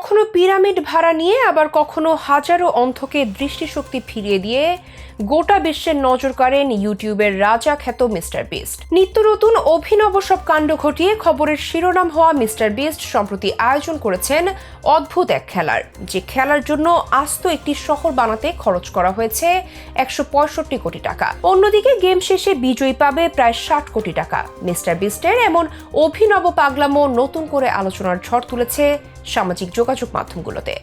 কখনো পিরামিড ভাড়া নিয়ে আবার কখনো হাজারো অন্ধকে দৃষ্টিশক্তি ফিরিয়ে দিয়ে গোটা বিশ্বের নজর কাড়েন ইউটিউবের রাজা খ্যাত মিস্টার বিস্ট। নিত্য নতুন অভিনব সব কাণ্ড ঘটিয়ে খবরের শিরোনাম হওয়া মিস্টার বিস্ট সম্প্রতি আয়োজন করেছেন অদ্ভুত এক খেলার। যে খেলার জন্য আস্ত একটি শহর বানাতে খরচ করা হয়েছে একশো পঁয়ষট্টি কোটি টাকা। অন্যদিকে গেম শেষে বিজয়ী পাবে প্রায় ষাট কোটি টাকা। মিস্টার বিস্টের এমন অভিনব পাগলামো নতুন করে আলোচনার ঝড় তুলেছে সামাজিক যোগাযোগ মাধ্যমগুলোতে।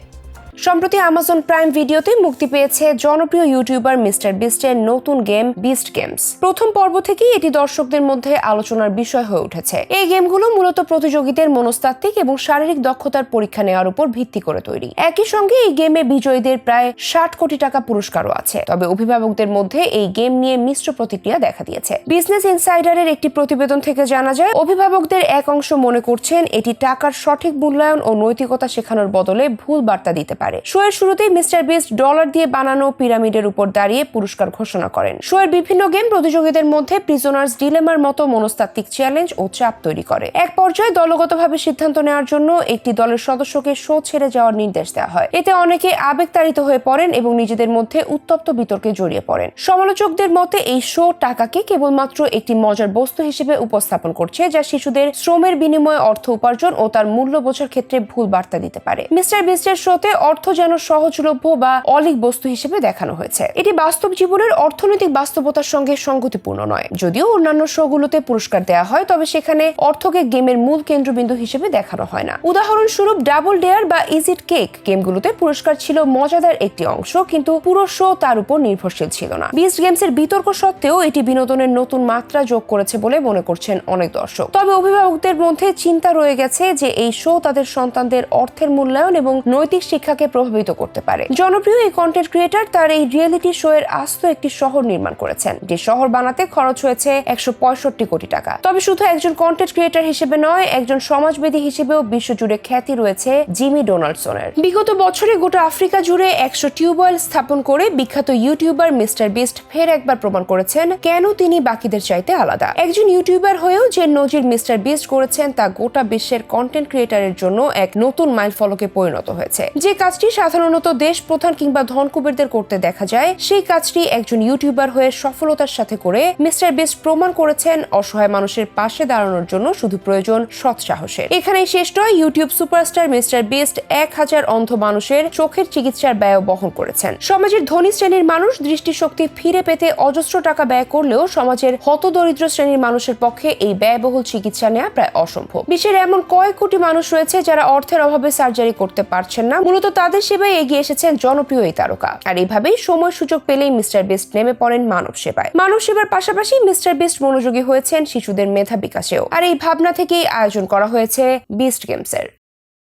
সম্প্রতি আমাজন প্রাইম ভিডিওতে মুক্তি পেয়েছে জনপ্রিয় ইউটিউবার মিস্টার বিস্টের নতুন গেম বিস্ট গেমস প্রথম পর্ব থেকেই এটি দর্শকদের মধ্যে আলোচনার বিষয় হয়ে উঠেছে। এই গেমগুলো মূলত প্রতিযোগীদের মনস্তাত্ত্বিক এবং শারীরিক দক্ষতার পরীক্ষা নেওয়ার উপর ভিত্তি করে তৈরি। একই সঙ্গে এই গেমে বিজয়ীদের প্রায় ষাট কোটি টাকা পুরস্কারও আছে। তবে অভিভাবকদের মধ্যে এই গেম নিয়ে মিশ্র প্রতিক্রিয়া দেখা দিয়েছে। বিজনেস ইনসাইডারের একটি প্রতিবেদন থেকে জানা যায়, অভিভাবকদের এক অংশ মনে করছেন, এটি টাকার সঠিক মূল্যায়ন ও নৈতিকতা শেখানোর বদলে ভুল বার্তা দিতে পারে। শোয়ের শুরুতেই মিস্টার বিস্ট ডলার দিয়ে বানানো পিরামিডের উপর দাঁড়িয়ে পুরস্কার ঘোষণা করেন। শোয়ের বিভিন্ন গেম প্রতিযোগীদের মধ্যে প্রিজনার্স ডিলেমার মতো মনস্তাত্ত্বিক চ্যালেঞ্জ ও চাপ তৈরি করে। এক পর্যায়ে দলগতভাবে সিদ্ধান্ত নেওয়ার জন্য একটি দলের সদস্যকে শো ছেড়ে যাওয়ার নির্দেশ দেওয়া হয়। এতে অনেকে আবেগতাড়িত হয়ে পড়েন এবং নিজেদের মধ্যে উত্তপ্ত বিতর্কে জড়িয়ে পড়েন। সমালোচকদের মতে, এই শো টাকাকে কেবলমাত্র একটি মজার বস্তু হিসেবে উপস্থাপন করছে, যা শিশুদের শ্রমের বিনিময়ে অর্থ উপার্জন ও তার মূল্য বোঝার ক্ষেত্রে ভুল বার্তা দিতে পারে। মিস্টার বিস্টের শোতে অর্থ যেন সহজলভ্য বা অলিক বস্তু হিসেবে দেখানো হয়েছে। এটি বাস্তব জীবনের অর্থনৈতিক বাস্তবতার সঙ্গে সঙ্গতিপূর্ণ নয়। যদিও অন্যান্য শোগুলোতে পুরস্কার দেওয়া হয়, তবে সেখানে অর্থকে গেমের মূল কেন্দ্রবিন্দু হিসেবে দেখানো হয় না। উদাহরণস্বরূপ ডাবল ডেয়ার বা ইজিট কেক গেমগুলোতে পুরস্কার ছিল মজাদার একটি অংশ, কিন্তু পুরো শো তার উপর নির্ভরশীল ছিল না। বিস্ট গেমস এর বিতর্ক সত্ত্বেও এটি বিনোদনের নতুন মাত্রা যোগ করেছে বলে মনে করছেন অনেক দর্শক। তবে অভিভাবকদের মধ্যে চিন্তা রয়ে গেছে যে এই শো তাদের সন্তানদের অর্থের মূল্যায়ন এবং নৈতিক শিক্ষাকে প্রভাবিত করতে পারে। জনপ্রিয় এই কন্টেন্ট ক্রিয়েটার তার এই রিয়েলিটি শো এর আস্ত একটি শহর নির্মাণ করেছেন। যে শহর বানাতে খরচ হয়েছে একশো পঁয়ষট্টি কোটি টাকা। তবে শুধু একজন কন্টেন্ট ক্রিয়েটার হিসেবে নয়, একজন সমাজবেদী হিসেবেও বিশ্বজুড়ে খ্যাতি রয়েছে জিমি ডোনাল্ডসনের বিগত বছরে গোটা আফ্রিকা জুড়ে একশো টিউবওয়েল স্থাপন করে বিখ্যাত ইউটিউবার মিস্টার বিস্ট ফের একবার প্রমাণ করেছেন কেন তিনি বাকিদের চাইতে আলাদা। একজন ইউটিউবার হয়েও যে নজির মিস্টার বিস্ট করেছেন তা গোটা বিশ্বের কন্টেন্ট ক্রিয়েটারের জন্য এক নতুন মাইল ফলকে পরিণত হয়েছে। যে কাজটি সাধারণত দেশ প্রধান কিংবা ধনকুবেরদের করতে দেখা যায়। সেই কাজটি একজন ইউটিউবার হয়ে সফলতার সাথে করে মিস্টার বিস্ট প্রমাণ করেছেন অসহায় মানুষের পাশে দাঁড়ানোর জন্য শুধু প্রয়োজন সৎ সাহসের। এখানেই শেষ নয়, ইউটিউব সুপারস্টার মিস্টার বিস্ট এক হাজার অন্ধ মানুষের চোখের চিকিৎসার ব্যয় বহন করেছেন। সমাজের ধনী শ্রেণির মানুষ দৃষ্টিশক্তি ফিরে পেতে অজস্র টাকা ব্যয় করলেও সমাজের হতদরিদ্র শ্রেণির মানুষের পক্ষে এই ব্যয়বহুল চিকিৎসা নেওয়া প্রায় অসম্ভব। বিশ্বের এমন কয়েক কোটি মানুষ রয়েছে যারা অর্থের অভাবে সার্জারি করতে পারছেন না। মূলত তাদের সেবায় এগিয়ে এসেছেন জনপ্রিয় এই তারকা। আর এইভাবেই সময় সুযোগ পেলেই মিস্টার বিস্ট নেমে পড়েন মানব সেবায়। মানব সেবার পাশাপাশি মিস্টার বিস্ট মনোযোগী হয়েছেন শিশুদের মেধা বিকাশেও। আর এই ভাবনা থেকেই আয়োজন করা হয়েছে বিস্ট গেমসের